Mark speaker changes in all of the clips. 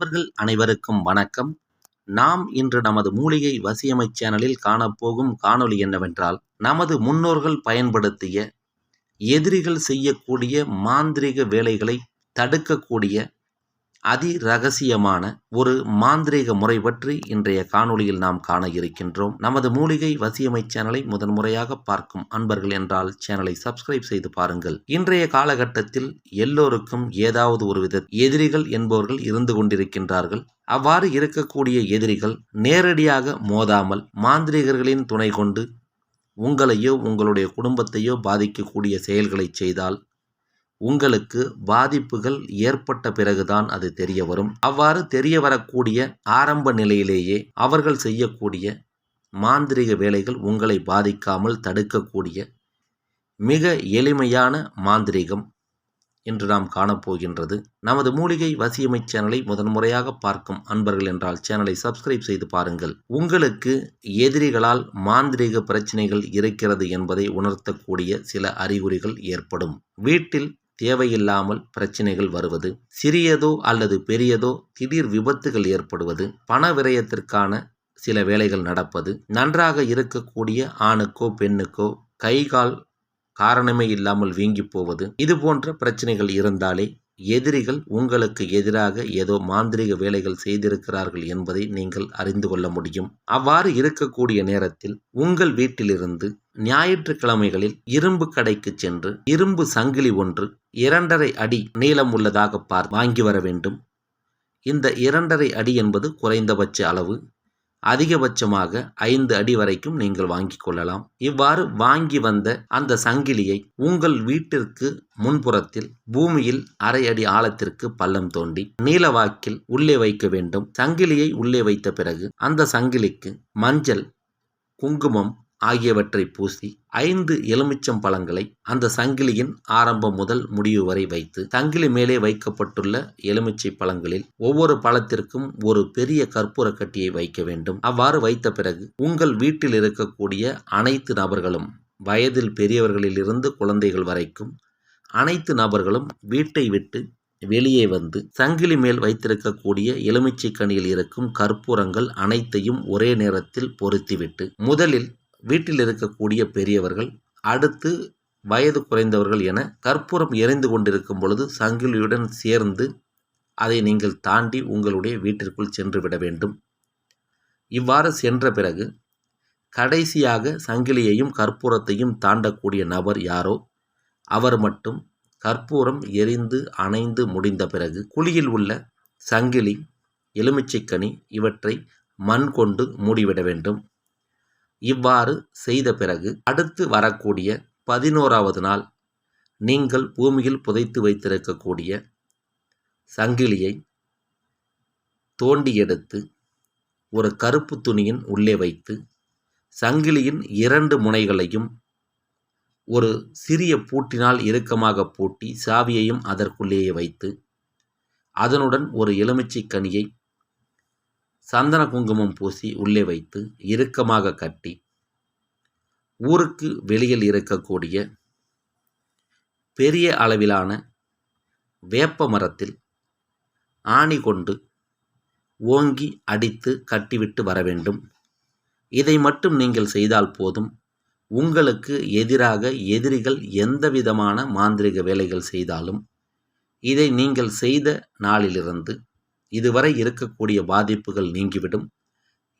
Speaker 1: நண்பர்கள் அனைவருக்கும் வணக்கம். நாம் இன்று நமது மூலிகை வசியமை சேனலில் காணப்போகும் காணொளி என்னவென்றால் நமது முன்னோர்கள் பயன்படுத்திய எதிரிகள் செய்யக்கூடிய மாந்திரீக வேலைகளை தடுக்கக்கூடிய அதி ரகசியமான ஒரு மாந்திரீக முறை பற்றி இன்றைய காணொளியில் நாம் காண இருக்கின்றோம். நமது மூலிகை வசியமை சேனலை முதன்முறையாக பார்க்கும் அன்பர்கள் என்றால் சேனலை சப்ஸ்கிரைப் செய்து பாருங்கள். இன்றைய காலகட்டத்தில் எல்லோருக்கும் ஏதாவது ஒரு வித எதிரிகள் என்பவர்கள் இருந்து கொண்டிருக்கின்றார்கள். அவ்வாறு இருக்கக்கூடிய எதிரிகள் நேரடியாக மோதாமல் மாந்திரிகர்களின் துணை கொண்டு உங்களையோ உங்களுடைய குடும்பத்தையோ பாதிக்கக்கூடிய செயல்களை செய்தால் உங்களுக்கு பாதிப்புகள் ஏற்பட்ட பிறகுதான் அது தெரிய வரும். அவ்வாறு தெரிய வரக்கூடிய ஆரம்ப நிலையிலேயே அவர்கள் செய்யக்கூடிய மாந்திரிக வேலைகள் உங்களை பாதிக்காமல் தடுக்கக்கூடிய மிக எளிமையான மாந்திரிகம் இன்று நாம் காணப்போகின்றது. நமது மூலிகை வசியமை சேனலை முதன்முறையாக பார்க்கும் அன்பர்கள் என்றால் சேனலை சப்ஸ்கிரைப் செய்து பாருங்கள். உங்களுக்கு எதிரிகளால் மாந்திரீக பிரச்சனைகள் இருக்கிறது என்பதை உணர்த்தக்கூடிய சில அறிகுறிகள் ஏற்படும். வீட்டில் தேவையில்லாமல் பிரச்சனைகள் வருவது சிறியதோ அல்லது பெரியதோ திடீர் விபத்துகள் ஏற்படுவது பண விரயத்திற்கான சில வேலைகள் நடப்பது நன்றாக இருக்கக்கூடிய ஆணுக்கோ பெண்ணுக்கோ கை கால் காரணமே இல்லாமல் வீங்கி போவது இது போன்ற பிரச்சனைகள் இருந்தாலே எதிரிகள் உங்களுக்கு எதிராக ஏதோ மாந்திரிக வேலைகள் செய்திருக்கிறார்கள் என்பதை நீங்கள் அறிந்து கொள்ள முடியும். அவ்வாறு இருக்கக்கூடிய நேரத்தில் உங்கள் வீட்டிலிருந்து ஞாயிற்றுக்கிழமைகளில் இரும்பு கடைக்கு சென்று இரும்பு சங்கிலி ஒன்று இரண்டரை அடி நீளம் உள்ளதாக பார் வாங்கி வர வேண்டும். இந்த இரண்டரை அடி என்பது குறைந்தபட்ச அளவு. அதிகபட்சமாக ஐந்து அடி வரைக்கும் நீங்கள் வாங்கி கொள்ளலாம். இவ்வாறு வாங்கி வந்த அந்த சங்கிலியை உங்கள் வீட்டிற்கு முன்புறத்தில் பூமியில் அரை அடி ஆழத்திற்கு பள்ளம் தோண்டி நீலவாக்கில் உள்ளே வைக்க வேண்டும். சங்கிலியை உள்ளே வைத்த பிறகு அந்த சங்கிலிக்கு மஞ்சள் குங்குமம் ஆகியவற்றை பூசி ஐந்து எலுமிச்சம் பழங்களை அந்த சங்கிலியின் ஆரம்பம் முதல் முடிவு வரை வைத்து சங்கிலி மேலே வைக்கப்பட்டுள்ள எலுமிச்சை பழங்களில் ஒவ்வொரு பழத்திற்கும் ஒரு பெரிய கற்பூர கட்டியை வைக்க வேண்டும். அவ்வாறு வைத்த பிறகு உங்கள் வீட்டில் இருக்கக்கூடிய அனைத்து நபர்களும் வயதில் பெரியவர்களிலிருந்து குழந்தைகள் வரைக்கும் அனைத்து நபர்களும் வீட்டை விட்டு வெளியே வந்து சங்கிலி மேல் வைத்திருக்கக்கூடிய எலுமிச்சை கனியில் இருக்கும் கற்பூரங்கள் அனைத்தையும் ஒரே நேரத்தில் பொருத்திவிட்டு முதலில் வீட்டில் இருக்கக்கூடிய பெரியவர்கள் அடுத்து வயது குறைந்தவர்கள் என கற்பூரம் எரிந்து கொண்டிருக்கும் பொழுது சங்கிலியுடன் சேர்ந்து அதை நீங்கள் தாண்டி உங்களுடைய வீட்டிற்குள் சென்று விட வேண்டும். இவ்வாறு சென்ற பிறகு கடைசியாக சங்கிலியையும் கற்பூரத்தையும் தாண்டக்கூடிய நபர் யாரோ அவர் மட்டும் கற்பூரம் எரிந்து அணைந்து முடிந்த பிறகு குழியில் உள்ள சங்கிலி எலுமிச்சைக்கனி இவற்றை மண் கொண்டு மூடிவிட வேண்டும். இவ்வாறு செய்த பிறகு அடுத்து வரக்கூடிய பதினோராவது நாள் நீங்கள் பூமியில் புதைத்து வைத்திருக்கக்கூடிய சங்கிலியை தோண்டி எடுத்து ஒரு கருப்பு துணியின் உள்ளே வைத்து சங்கிலியின் இரண்டு முனைகளையும் ஒரு சிறிய பூட்டினால் இறுக்கமாக பூட்டி சாவியையும் அதற்குள்ளேயே வைத்து அதனுடன் ஒரு எலுமிச்சை கனியை சந்தன குங்குமம் பூசி உள்ளே வைத்து இறுக்கமாக கட்டி ஊருக்கு வெளியில் இருக்கக்கூடிய பெரிய அளவிலான வேப்ப மரத்தில் ஆணி கொண்டு ஓங்கி அடித்து கட்டிவிட்டு வர வேண்டும். இதை மட்டும் நீங்கள் செய்தால் போதும். உங்களுக்கு எதிராக எதிரிகள் எந்த விதமான மாந்திரிக வேலைகள் செய்தாலும் இதை நீங்கள் செய்த நாளிலிருந்து இதுவரை இருக்கக்கூடிய பாதிப்புகள் நீங்கிவிடும்.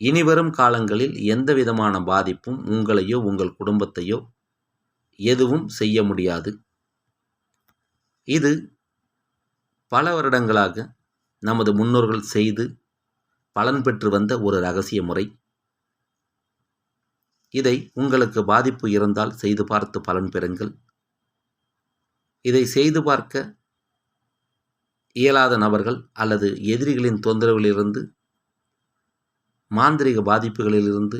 Speaker 1: இனிவரும் காலங்களில் எந்த விதமான பாதிப்பும் உங்களையோ உங்கள் குடும்பத்தையோ எதுவும் செய்ய முடியாது. இது பல வருடங்களாக நமது முன்னோர்கள் செய்து பலன் பெற்று வந்த ஒரு ரகசிய முறை. இதை உங்களுக்கு பாதிப்பு இருந்தால் செய்து பார்த்து பலன் பெறுங்கள். இதை செய்து பார்க்க இயலாத நபர்கள் அல்லது எதிரிகளின் தொந்தரவிலிருந்து மாந்திரிக பாதிப்புகளிலிருந்து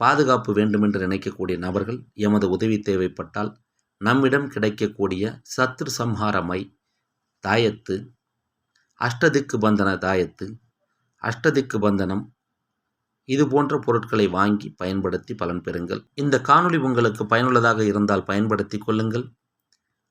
Speaker 1: பாதுகாப்பு வேண்டுமென்று நினைக்கக்கூடிய நபர்கள் எமது உதவி தேவைப்பட்டால் நம்மிடம் கிடைக்கக்கூடிய சத்ரு சம்ஹாரமை தாயத்து அஷ்டதிக்கு பந்தன தாயத்து அஷ்டதிக்கு பந்தனம் இது போன்ற பொருட்களை வாங்கி பயன்படுத்தி பலன் பெறுங்கள். இந்த காணொளி உங்களுக்கு பயனுள்ளதாக இருந்தால் பயன்படுத்தி கொள்ளுங்கள்.